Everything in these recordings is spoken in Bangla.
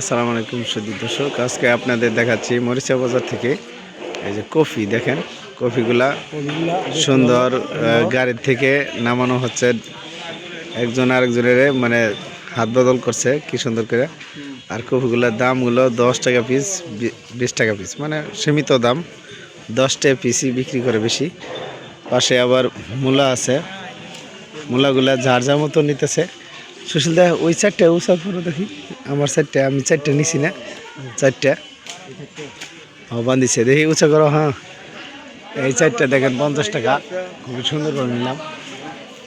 আসসালামু আলাইকুম সুদী দর্শক। আজকে আপনাদের দেখাচ্ছি মরিচা বাজার থেকে এই যে কফি দেখেন কফিগুলা সুন্দর গাড়ির থেকে নামানো হচ্ছে। একজন আরেকজনের মানে হাত বদল করছে কি সুন্দর করে। আর কফিগুলোর দামগুলো দশ টাকা পিস বিশ টাকা পিস মানে সীমিত দাম দশ টাকা পিসই বিক্রি করে বেশি। পাশে আবার মূলা আছে। মূলাগুলা যার যার মতো নিতেছে। সুশীল দা ওই চারটা উষা পুরো দেখি। আমার চারটা, আমি চারটা নিছি না, চারটা। ও, বান্ধিছে। দেখি উঁচা করো হ্যাঁ। এই চারটা দেখেন, পঞ্চাশ টাকা। খুবই সুন্দর করে নিলাম।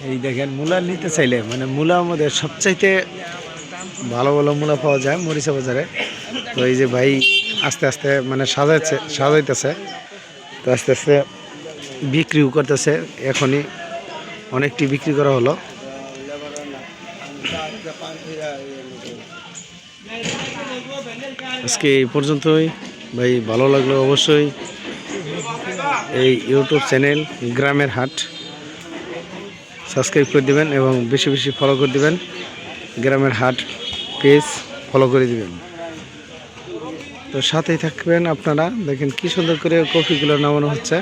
এই দেখেন, মূলা নিতে চাইলে মানে মূলা আমাদের সবচাইতে ভালো ভালো মূলা পাওয়া যায় মরিচা বাজারে। তো এই যে ভাই আস্তে আস্তে মানে সাজাইছে, সাজাইতেছে। তো আস্তে আস্তে বিক্রিও করতেছে, এখনই। অনেকটি বিক্রি করা হলো। আজকে এই পর্যন্তই। ভাই, ভালো লাগল অবশ্যই। এই ইউটিউব চ্যানেল গ্রামের হাট। সাবস্ক্রাইব করে দিবেন এবং বেশি বেশি ফলো করে দিবেন। গ্রামের হাট পেজ ফলো করে দিবেন। তো সাথেই থাকবেন আপনারা। দেখেন কি সুন্দর করে কফিগুলো নামানো হচ্ছে।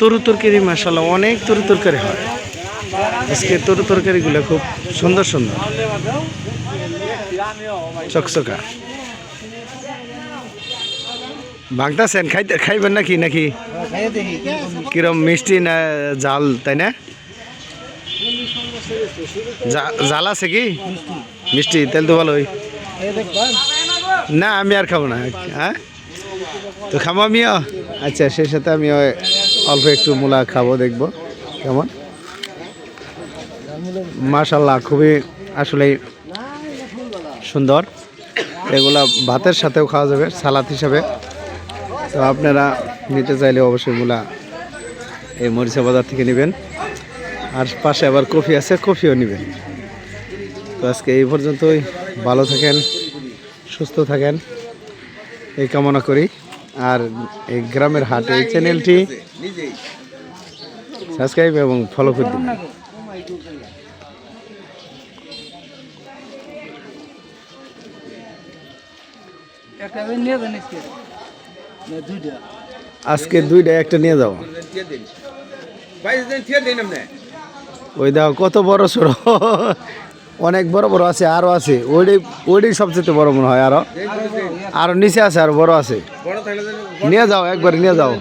তরু তরকারি মাসাল্লাহ অনেক তরু তরকারি হয়। আজকে তরু তরকারিগুলো খুব সুন্দর সুন্দর। চকচকা। ভাঙতাছেন খাইতে, খাইবেন নাকি নাকি? কিরম মিষ্টি না জাল, তাই না? জাল আছে কি? মিষ্টি, তেল তো ভালোই। না, আমি আর খাব না। হ্যাঁ? তো খাব আমিও? আচ্ছা সেই সাথে আমি ওই অল্প একটু মূলা খাব, দেখব। কেমন? মাশাল্লাহ খুবই আসলে সুন্দর। এগুলা ভাতের সাথেও খাওয়া যাবে, সালাদ হিসাবে। তো আপনারা নিতে চাইলে অবশ্যই মূলা এই মরিচা বাজার থেকে নেবেন। আর পাশে আবার কফি আছে, কফিও নেবেন। তো আজকে এই পর্যন্তই। ভালো থাকেন, সুস্থ থাকেন। এই কামনা করি। আর এই গ্রামের হাট, এই চ্যানেলটি সাবস্ক্রাইব এবং ফলো করে দিন। আজকে দুইটা, একটা নিয়ে যাও। ওই দাও, কত বড় ছোট অনেক বড় বড় আছে, আরও আছে। ওইটাই ওইটাই সবচেয়ে বড় মনে হয় আরও। আরও নিচে আছে আর বড় আছে। নিয়ে যাও, একবার নিয়ে যাও।